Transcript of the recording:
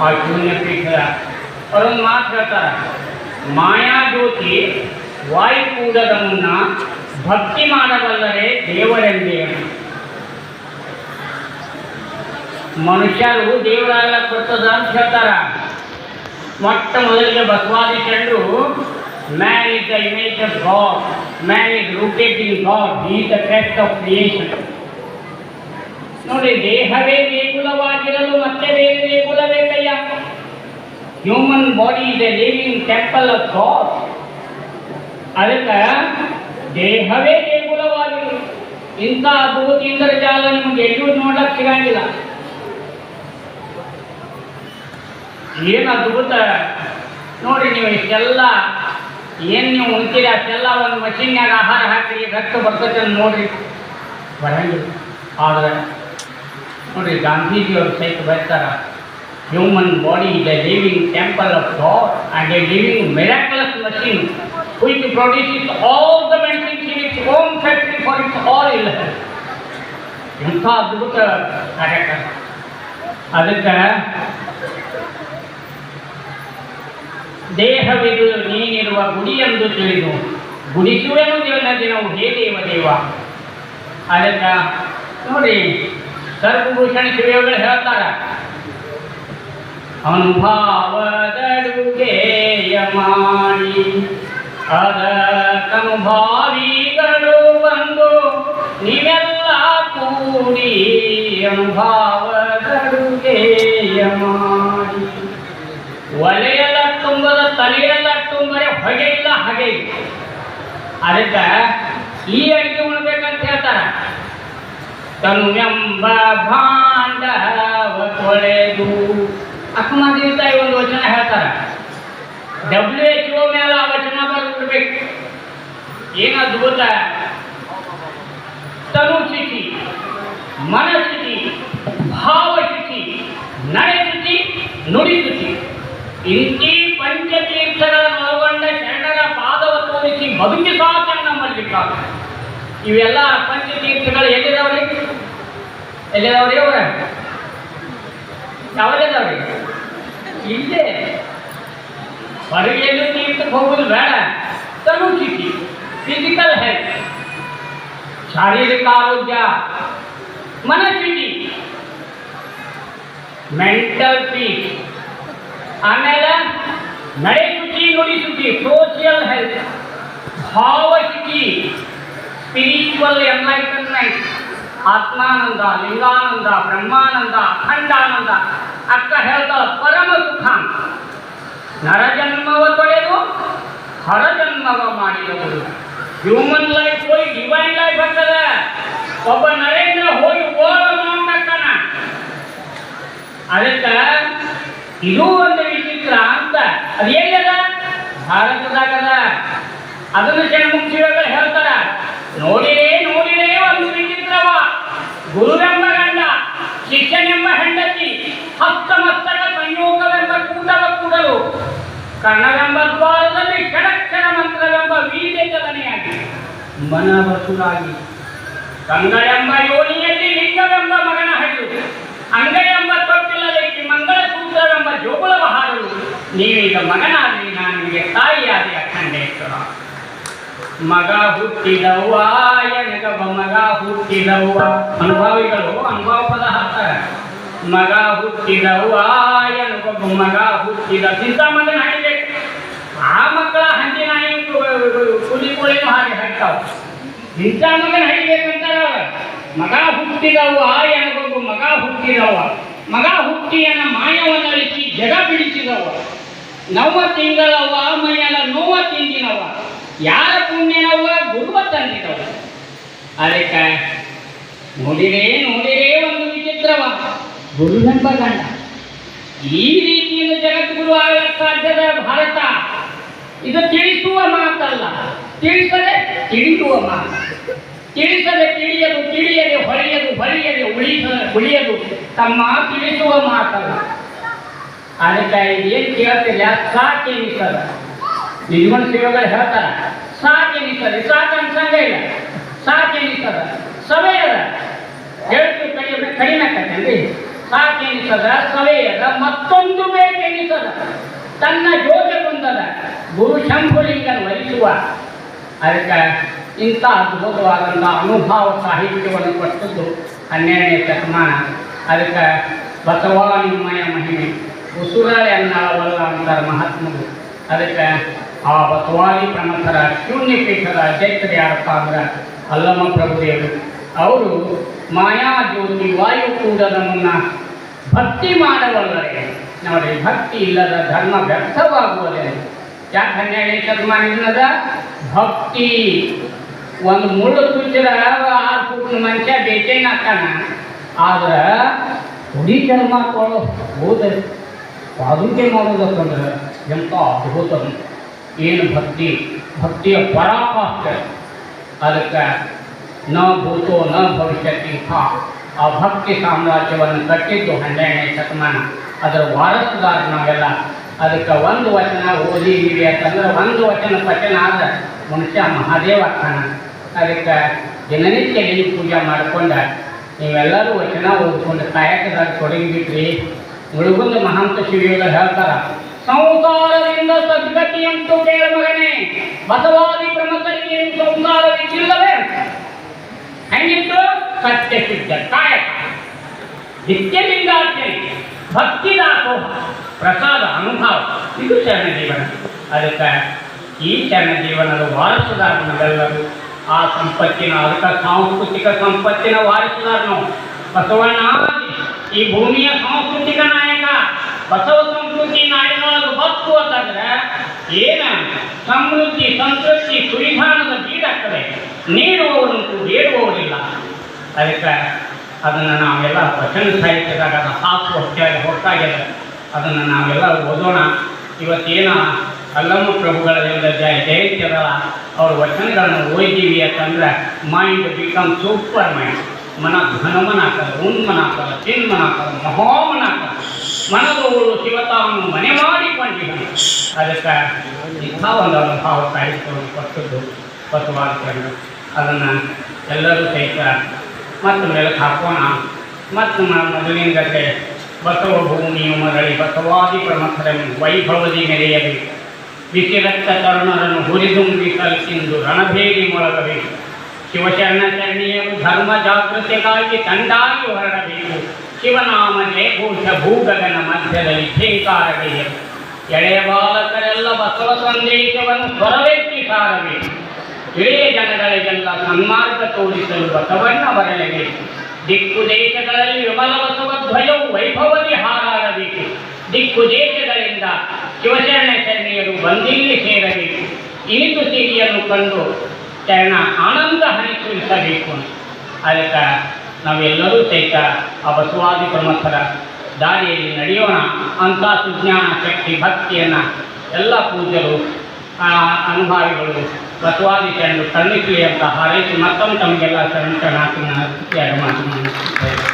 ಆ ಶೂನ್ಯ ಪೀಠದ ಅವರೊಂದು ಮಾತು ಹೇಳ್ತಾರೆ ಮಾಯಾಜ್ಯೋತಿ ವಾಯುಕೂಡದ ಮುನ್ನ ಭಕ್ತಿ ಮಾಡಬಲ್ಲರೆ ದೇವರೆಂದೇ ಮನುಷ್ಯರು ದೇವರಾಗ ಕೊಡ್ತದ ಅಂತ ಹೇಳ್ತಾರ ಮೊಟ್ಟ ಮೊದಲಿಗೆ ಬಸವಾದಿ ಶರಣರು man is the image of God man is rooted in God ಈ ದ ಕ್ರೆಸ್ಟ್ ಆಫ್ ಕ್ರಿಯೇಷನ್ ನೋಡಿ, ದೇಹವೇ ದೇಗುಲವಾಗಿರಲು ಮತ್ತೆ ಬೇರೆ ದೇಗುಲ ಬೇಕಯ್ಯ human body is a living temple of God ಅದಕ್ಕೆ ದೇಹವೇ ದೇಗುಲವಾಗಿರಲು ಇಂಥ ಅದ್ಭುತ ಇಂದ್ರಜಾಲ ನಿಮಗೆ ಎಲ್ಲೂ ನೋಡಕ್ ಸಿಗಂಗಿಲ್ಲ. ಏನು ಅದ್ಭುತ. ನೋಡಿ, ನೀವು ಇಷ್ಟೆಲ್ಲ ಏನು ನೀವು ಉಣ್ತೀರಿ, ಅಷ್ಟೆಲ್ಲ ಒಂದು ಮಷಿನ್ಯಾಗ ಆಹಾರ ಹಾಕಿ ರಕ್ತ ಬರ್ತದೆ ನೋಡ್ರಿ. ಬರಂಗಿಲ್ಲ. ಆದರೆ ನೋಡ್ರಿ ಗಾಂಧೀಜಿಯವರು ಸಹಿತ ಬರ್ತಾರ human body is a living temple of God and a living miraculous machine which produces all the medicines in its own factory for its all illness. ಇಂಥ ಅದ್ಭುತ ಕಾರ್ಯಕ್ರಮ ಅದಕ್ಕೆ ದೇಹವಿದು ನೀನಿರುವ ಗುಡಿಯೆಂದು ತಿಳಿದು ಗುಡಿಸುವೆನು ದೇವನ ದಿನವು ಹೇ ದೇವ ದೇವ ಅದಕ್ಕೆ ನೋಡಿ ಸರ್ವಭೂಷಣ ಶಿವಗಳು ಹೇಳ್ತಾರ ಯಮಾಣಿ ಮಾಡಿ ಕಂಭಾವಿಗಳು ಬಂದು ನೀವೆಲ್ಲ ಕೂಡಿ ಅನುಭಾವದಡುಗೆಯ ಮಾಡಿ ಒಲೆಯೆಲ್ಲ ತುಂಬದ ತಲೆಯೆಲ್ಲ ತುಂಬರೆ ಹೊಗೆ ಇಲ್ಲ ಹಾಗೆ ಅದಕ್ಕೆ ಈ ಅಡಿಗೆ ಉಣ್ಬೇಕಂತ ಹೇಳ್ತಾರ. ತನುವೆಂಬ ಭಾಂಡವ ತೊಳೆದು ಅಕ್ಕಮಾದಿ ತಾಯಿ ಒಂದು ವಚನ ಹೇಳ್ತಾರ ಡಬ್ಲ್ಯೂ ಎಚ್ ಒ ಮೇಲೆ ಆ ವಚನ ಬರೆದ್ಬಿಡ್ಬೇಕು ಏನು ಅದ್ಭುತ ತನು ಸ್ಥಿತಿ ಮನಸ್ಥಿತಿ ಭಾವಸ್ಥಿತಿ ನಡೆ ಸ್ಥಿತಿ ನುಡಿ ಸ್ಥಿತಿ ಇಂತಿ ಪಂಚತೀರ್ಥಗಳನ್ನು ಒಳಗೊಂಡ ಶರಣರ ಪಾದವ ತೋರಿಸಿ ಬದುಕಿ ಸಾಕನ್ನು ಮಾಡಲಿಕ್ಕಾಗ ಇವೆಲ್ಲ ಪಂಚತೀರ್ಥಗಳು ಎಲ್ಲಿದಾವ್ರಿ? ಎಲ್ಲಿದಾವ್ರಿ ಅವರ? ಯಾವಲ್ಲಿದಾವ್ರಿ ಇಲ್ಲೇ. ಹೊರಗೆ ತೀರ್ಥಕ್ಕೆ ಹೋಗುದು ಬೇಡ. ತನು ಸ್ಥಿತಿ ಫಿಸಿಕಲ್ ಹೆಲ್ತ್ ಶಾರೀರಿಕ ಆರೋಗ್ಯ ಮನಸ್ಥಿತಿ ಮೆಂಟಲ್ ಪೀಸ್ ಆಮೇಲೆ ನಡೆಸುತ್ತಿ ನುಡಿಸುತ್ತಿ ಸೋಷಿಯಲ್ ಹೆಲ್ತ್ ಭಾವಶುಚಿ ಸ್ಪಿರಿಚುವಲ್ ಎನ್ಲೈಟನ್ಮೆಂಟ್ ಆತ್ಮಾನಂದ ಲಿಂಗಾನಂದ ಬ್ರಹ್ಮಾನಂದ ಅಖಂಡಾನಂದ ಅಕ್ಕ ಹೇಳ್ತಾಳ ಪರಮ ಸುಖ ನರಜನ್ಮವ ತೊಳೆದು ಹರಜನ್ಮವ ಮಾಡಿದವರು ಹ್ಯೂಮನ್ ಲೈಫ್ ಹೋಗಿ ಡಿವೈನ್ ಲೈಫ್ ಆಗ್ತದೆ ಒಬ್ಬ ನರೇಂದ್ರ ಹೋಗಿ ಮಾಡ್ತಾನ ಅದಕ್ಕೆ ಇದು ಒಂದು ವಿಚಿತ್ರ ಅಂತ. ಅದು ಎಲ್ಲದ? ಭಾರತದಾಗದ. ಅದನ್ನು ಷಣ್ಮುಖಿಗಳು ಹೇಳ್ತಾರ. ನೋಡಿರೇ ನೋಡಿರೇ ಒಂದು ವಿಚಿತ್ರವ. ಗುರುವೆಂಬ ಗಂಡ, ಶಿಷ್ಯನೆಂಬ ಹೆಂಡತಿ, ಹಸ್ತಮಸ್ತಕ ಸಂಯೋಗವೆಂಬ ಕೂಟವ ಕೂಡಲು ಕರ್ಣವೆಂಬ ದ್ವಾರದಲ್ಲಿ ಕ್ಷಣಕ್ಷಣ ಮಂತ್ರವೆಂಬ ವೀರ್ಯ ಚಲನೆಯಾಗಿ. ಮನ ಬಸುರಾಗಿ ಕಂಗಳೆಂಬ ಯೋನಿಯಲ್ಲಿ ಲಿಂಗವೆಂಬ ಮಗನ ಹಡಿದು ಅಂಗಳೆಂಬ ತೊಟ್ಟಿಲ್ಲದೆ ಮಂಗಳ ಸೂತ್ರವೆಂಬ ಜೋಗುಳವ ಹಾಡಲು ನೀವೀಗ ಮಗನಾದಿ ನಾನು ನಿಮಗೆ ತಾಯಿಯಾದಿ ಅಖಂಡೇಶ್ವರ ಮಗ ಹುಟ್ಟಿದವ್ವ ಎನಗಬ ಮಗ ಹುಟ್ಟಿದವ್ವ. ಅನುಭವಿಗಳು ಅನುಭವ ಪದ ಹಾಕ್ತಾರೆ. ಮಗ ಹುಟ್ಟಿದವ್ವ ಎನಗೊಬ್ಬ ಮಗ ಹುಟ್ಟಿದ ಮಗನ ಹಾಡಿಬೇಕು ಆ ಮಕ್ಕಳ ಹಂದಿನ ಕುಲಿ ಕುಳಿನೂ ಹಾಗೆ ಹಾಕ್ತಾವ ಮಗನ ಹಡಿಬೇಕಂತಾರ ಮಗ ಹುಟ್ಟಿದವ್ವ ಎನಗೊಬ್ಬ ಮಗ ಹುಟ್ಟಿದವ್ವ. ಮಗ ಹುಟ್ಟಿಯನ ಮಾಯವನ್ನು ಅಳಿಸಿ ಜಗ ಬಿಡಿಸಿದವ ನವ ತಿಂಗಳವ್ವ, ಮೈಯಲ್ಲ ನೋವ ತಿಂದಿನವ ಯಾರ ಪುಣ್ಯನವ್ವ ಗುರುವ ತಂದಿದವ ಅದಕ್ಕೆ ನೋಡಿರೇ ನೋಡಿರೇ ಒಂದು ವಿಚಿತ್ರವ. ಗುರುವೆಂಬ ಗಂಡ. ಈ ರೀತಿಯಿಂದ ಜಗದ್ಗುರು ಆಗಲು ಸಾಧ್ಯದ ಭಾರತ. ಇದು ತಿಳಿಸುವ ಮಾತಲ್ಲ. ತಿಳಿಸದೆ ತಿಳಿಯುವ ಮಾತು. ತಿಳಿಸದೆ ತಿಳಿಯದು, ತಿಳಿಯದೆ ಹೊಳೆಯದು, ಹೊಳೆಯದೆ ಉಳಿಸ, ಉಳಿಯದು ತಮ್ಮ ತಿಳಿಸುವ ಮಾತಲ್ಲ. ಅದಕ್ಕೆ ಏನು ಕೇಳ್ತಿಲ್ಲ? ಸಾಕೆ ನಿಜಮನ ಸೇವೆಗಳು ಹೇಳ್ತಾರ, ಸಾಕೆ ನಿಸದ ಸಾಕು ಅನ್ಸಂಗೇ ಇಲ್ಲ. ಸಾಕೆ ನಿಸದ ಸಮಯ ಅದ. ಹೇಳ್ತೀವಿ ಕಡಿಮೆ ಕಡಿಮೆ ಆಗ್ತದೆ ಸಾಕೆನಿಸದ ಸವೆಯದ ಮತ್ತೊಂದು ಬೇಕೆನಿಸದ ತನ್ನ ಜೋಜಗೊಂದದ ಗುರು ಶಂಭುಲಿಂಗನ ವಹಿಸುವ. ಅದಕ್ಕೆ ಇಂಥ ಅದ್ಭುತವಾದಂಥ ಅನುಭವ ಸಾಹಿತ್ಯವನ್ನು ಕೊಟ್ಟದ್ದು ಹನ್ನೆರಡನೇ ಶತಮಾನ. ಅದಕ್ಕೆ ಬಸವಾನಿಮಯ ಮಹಿಮೆ, ಉಸುರಳೆ ಅನ್ನವಲ್ಲ ಅಂತಾರೆ ಮಹಾತ್ಮರು. ಅದಕ್ಕೆ ಆ ಬಸವಾದಿ ಪ್ರಮಥರ ಶೂನ್ಯ ಪೀಠದ ಅಧ್ಯಕ್ಷರು ಯಾರಪ್ಪ ಅಂದ್ರೆ ಅಲ್ಲಮ್ಮ ಪ್ರಭುದೇವರು. ಅವರು ಮಾಯಾ ಜ್ಯೋತಿ ವಾಯು ಕೂಡ ನಮ್ಮನ್ನು ಭಕ್ತಿ ಮಾಡವಲ್ಲರೆ ನೋಡಿ ಭಕ್ತಿ ಇಲ್ಲದ ಧರ್ಮ ವ್ಯರ್ಥವಾಗುವುದೇ ಯಾಕೆ ಹನ್ನೆರಡನೇ ಶತಮಾನದ ಭಕ್ತಿ. ಒಂದು ಮುಳ್ಳು ಚುಚ್ಚಿದ ಆರು ಫುಟ್ ಮನುಷ್ಯ ಬೇಕೇನ ಆದ್ರೆ ಹುಡಿ ಜನ್ಮ ಕೊಡೋ ಹೋದ ಪಾದುಕೆ ಮಾಡೋದಕ್ಕಂದ್ರೆ ಎಂಥ ಅದ್ಭುತ ಏನು ಭಕ್ತಿ? ಭಕ್ತಿಯ ಪರಾಕಾಷ್ಠ ಅದಕ್ಕೆ ನ ಭೂತೋ ನ ಭವಿಷ್ಯತಿ ಹಾ. ಆ ಭಕ್ತಿ ಸಾಮ್ರಾಜ್ಯವನ್ನು ಕಟ್ಟಿದ್ದು ಹನ್ನೆರಡನೇ ಶತಮಾನ. ಅದರ ವಾರಸುದಾರ ನಾವೆಲ್ಲ. ಅದಕ್ಕೆ ಒಂದು ವಚನ ಓದಿ ಓದಿದ್ದೀವಿ ಅಂತಂದ್ರೆ ಒಂದು ವಚನ ಪಚನ ಆದ್ರೆ ಮನುಷ್ಯ ಮಹಾದೇವ ಆಗ್ತಾನೆ ಅದಕ್ಕೆ ದಿನನಿತ್ಯ ಎಲ್ಲಿ ಪೂಜೆ ಮಾಡ್ಕೊಂಡ ನೀವೆಲ್ಲರೂ ವಚನ ಓದ್ಕೊಂಡು ಕಾಯಕದಾಗ ತೊಡಗಿಬಿಟ್ರಿ. ಮುಳುಗುಂದು ಮಹಾಂತ ಶಿವಿಯೋಗ ಹೇಳ್ತಾರ. ಸಂಸಾರದಿಂದ ಸದ್ಗತಿಯಂತೂ ಕೇಳ ಮಗನೇ ಬಸವಾದಿ ಪ್ರಮುಖರಿಗೆ ಏನು ಸಂಸಾರವಿಲ್ಲವೇ ಹೆಂಗಿತ್ತು ಸತ್ಯ ಸಿದ್ಧ ಕಾಯಕ ನಿತ್ಯಲಿಂಗಾರ್ಚನೆ ಭಕ್ತಿ ದಾಸೋಹ ಪ್ರಸಾದ ಅನುಭವ ಇದು ಶರಣ ಜೀವನ ಅದಕ್ಕೆ ಈ ಶರಣ ಜೀವನದ ವಾರಸುದಾರ ನಾವೆಲ್ಲರೂ ಆ ಸಂಪತ್ತಿನ ಅದಕ್ಕೆ ಸಾಂಸ್ಕೃತಿಕ ಸಂಪತ್ತಿನ ವಾರಸುದಾರ ನಾವು ಬಸವಣ್ಣ ಈ ಭೂಮಿಯ ಸಾಂಸ್ಕೃತಿಕ ನಾಯಕ ಬಸವ ಸಂಸ್ಕೃತಿ ನಾಡಿನೊಳಗೆ ಬತ್ತು ಅಂತಂದ್ರೆ ಏನ ಸಮೃದ್ಧಿ, ಸಂತೃಪ್ತಿ ಸುವಿಧಾನದ ಬೀಡಾಗ್ತದೆ ನೀಡುವವರಂತೂ ಬೇಡುವವರಿಲ್ಲ ಅದಕ್ಕೆ ಅದನ್ನು ನಾವೆಲ್ಲ ವಚನ ಸಾಹಿತ್ಯದಾಗ ಅದು ಹಾಕು ಹೊಟ್ಟೆಯಾಗಿ ಹೊರತಾಗಿದೆ. ಅದನ್ನು ನಾವೆಲ್ಲ ಓದೋಣ. ಇವತ್ತೇನ ಅಲ್ಲಮ್ಮ ಪ್ರಭುಗಳೆಲ್ಲ ಜಯ ಜಯಂತಿ ಅದಲ್ಲ ಅವ್ರ ವಚನಗಳನ್ನು ಓದಿದ್ದೀವಿ ಅಂತಂದ್ರೆ ಮೈಂಡ್ ಬಿಕಮ್ ಸೂಪರ್ ಮೈಂಡ್ ಮನ ಘನ ಆಗ್ತದೆ ಉನ್ಮನ ಆಗ್ತದೆ ಚಿನ್ಮನ ಆಗ್ತದೆ ಮಹೋಮನ ಆಗ್ತದೆ ಮನದೋಳು ಶಿವತಾವನ್ನು ಮನೆ ಮಾಡಿಕೊಂಡಿದ್ದಾನೆ. ಅದಕ್ಕೆ ಇಂಥ ಒಂದು ಅನುಭವ ಕಾಯಿಸ್ಕೊಂಡು ಕೊಟ್ಟದ್ದು ಬಸವಾದಿಗಳನ್ನು ಅದನ್ನು ಎಲ್ಲರೂ ಸಹಿತ ಮತ್ತು ಮೇಲಕ್ಕೆ ಹಾಕೋಣ ಮತ್ತು ನಾವು ಮೊದಲಿನ ಗತೆ ಬಸವ ಭೂಮಿಯು ಮರಳಿ ಬಸವಾದಿ ಪ್ರಮುಖರ ವೈಭವದಿ ಮೆರೆಯಬೇಕು. ಬಿಸಿರಕ್ತ ತರುಣರನ್ನು ಹುರಿದುಂಬಿ ಕಲಿಸಿಂದು ರಣಭೇರಿ ಮೊಳಗಬೇಕು. ಶಿವಶರಣಚರಣೀಯರು ಧರ್ಮ ಜಾಗೃತಿಗಾಗಿ ತಂಡಾಗಿ ಹೊರಡಬೇಕು. ಶಿವನಾಮ ಜಯಘೋಷ ಭೂಗಗನ ಮಧ್ಯದಲ್ಲಿ ಝೇಂಕಾರಬೇಕು ಎಳೆಯ ಬಾಲಕರೆಲ್ಲ ಬಸವ ಸಂದೇಶವನ್ನು ಸ್ವರವೆತ್ತಿ ಸಾರಬೇಕು ಇಳೆಯ ಜನಗಳಿಗೆಲ್ಲ ಸನ್ಮಾರ್ಗ ತೋರಿಸಲು ಬಸವಣ್ಣ ಬರಲೇಬೇಕು ದಿಕ್ಕು ದೇಶಗಳಲ್ಲಿ ವಿಮಲ ಬಸವ ಧ್ವಜವು ವೈಭವದಿ ಹಾರಾಡಬೇಕು. ದಿಕ್ಕು ದೇಶಗಳಿಂದ ಶಿವಶರಣ ಶರಣಿಯರು ಬಂದಿಲ್ಲಿ ಸೇರಬೇಕು. ಇನಿತು ಸಿರಿಯನ್ನು ಕಂಡು ಶರಣ ಆನಂದ ಹನಿಸುವಿಸಬೇಕು ಅದಕ್ಕೆ ನಾವೆಲ್ಲರೂ ಸಹಿತ ಆ ಬಸವಾದಿ ಪ್ರಮುಖರ ದಾರಿಯಲ್ಲಿ ನಡೆಯೋಣ. ಅಂಥ ಸುಜ್ಞಾನ ಶಕ್ತಿ ಭಕ್ತಿಯನ್ನು ಎಲ್ಲ ಪೂಜ್ಯರು ಅನುಭಾವಿಗಳು, ಬಸವಾದಿ ಶರಣರು ಕರುಣಿಸಲಿ ಅಂತ ಹಾರೈಸಿ ಮತ್ತೊಮ್ಮೆ ತಮಗೆಲ್ಲ ಶರಣ ಶರಣಾರ್ಥಿ ಮಾತು